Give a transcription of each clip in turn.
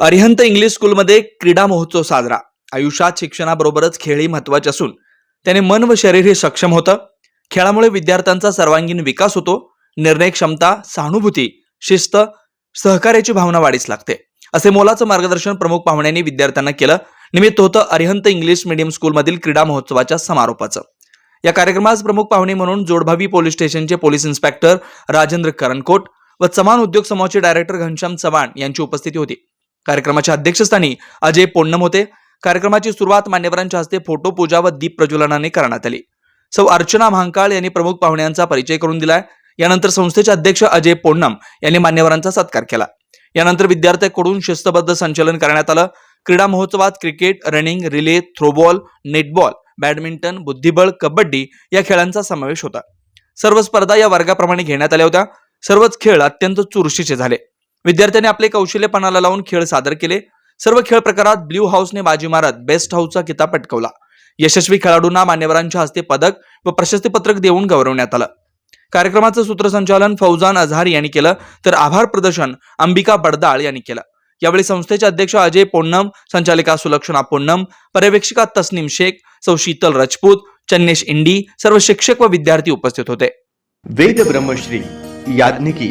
Arihant English स्कूलमध्ये क्रीडा महोत्सव साजरा. आयुष्यात शिक्षणाबरोबरच खेळही महत्त्वाचे असून त्याने मन व शरीर हे सक्षम होतं. खेळामुळे विद्यार्थ्यांचा सर्वांगीण विकास होतो. निर्णय क्षमता सहानुभूती शिस्त सहकार्याची भावना वाढीस लागते. असे मोलाचं मार्गदर्शन प्रमुख पाहुण्यांनी विद्यार्थ्यांना केलं. निमित्त होतं अरिहंत इंग्लिश मीडियम स्कूलमधील क्रीडा महोत्सवाच्या समारोपाचं. या कार्यक्रमास प्रमुख पाहुणे म्हणून जोडभावी पोलीस स्टेशनचे पोलीस इन्स्पेक्टर राजेंद्र करनकोट व चव्हाण उद्योग समूहाचे डायरेक्टर घनश्याम चव्हाण यांची उपस्थिती होती. कार्यक्रमाच्या अध्यक्षस्थानी अजय पोन्नम होते. कार्यक्रमाची सुरुवात मान्यवरांच्या हस्ते फोटो पूजा व दीप प्रज्वलनाने करण्यात आली. सौ अर्चना महांकाळ यांनी प्रमुख पाहुण्यांचा परिचय करून दिलाय. यानंतर संस्थेचे अध्यक्ष अजय पोन्नम यांनी मान्यवरांचा सत्कार केला. यानंतर विद्यार्थ्यांकडून शिस्तबद्ध संचलन करण्यात आलं. क्रीडा महोत्सवात cricket running relay throwball netball badminton बुद्धिबळ कबड्डी या खेळांचा समावेश होता. सर्व स्पर्धा या वर्गाप्रमाणे घेण्यात आल्या होत्या. सर्वच खेळ अत्यंत चुरशीचे झाले. विद्यार्थ्यांनी आपले कौशल्यपणाला लावून खेळ सादर केले. सर्व खेळ प्रकारात ब्ल्यू हाऊसने बाजी मारत बेस्ट हाऊसचा किताब पटकवला. यशस्वी खेळाडूंना मान्यवरांच्या हस्ते पदक व प्रशस्तीपत्रक देऊन गौरवण्यात आलं. कार्यक्रमाचं सूत्रसंचालन फौजान अझहार यांनी केलं तर आभार प्रदर्शन अंबिका बडदाळ यांनी केलं. यावेळी संस्थेचे अध्यक्ष अजय पोन्नम संचालिका सुलक्षणा पोन्नम पर्यवेक्षिका तस्नीम शेख सौ शीतल राजपूत चन्नेश इंडी सर्व शिक्षक व विद्यार्थी उपस्थित होते. वेद ब्रह्मश्री याज्ञिकी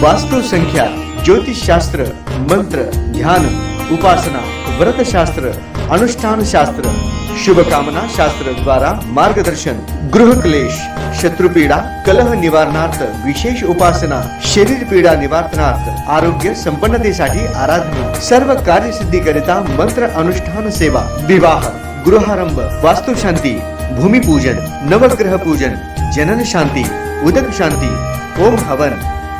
वास्तु संख्या ज्योतिष शास्त्र मंत्र ध्यान उपासना व्रत शास्त्र अनुष्ठान शास्त्र शुभकामना शास्त्र द्वारा मार्गदर्शन गृह क्लेश शत्रुपीडा कलह निवारणार्थ विशेष उपासना शरीर पीडा निवारणार्थ आरोग्य संपन्नतेसाठी आराधना सर्व कार्यसिद्धी करिता मंत्र अनुष्ठान सेवा विवाह गृहारंभ वास्तुशांती भूमिपूजन नवग्रह पूजन जनन शांती उदक शांती ओम हवन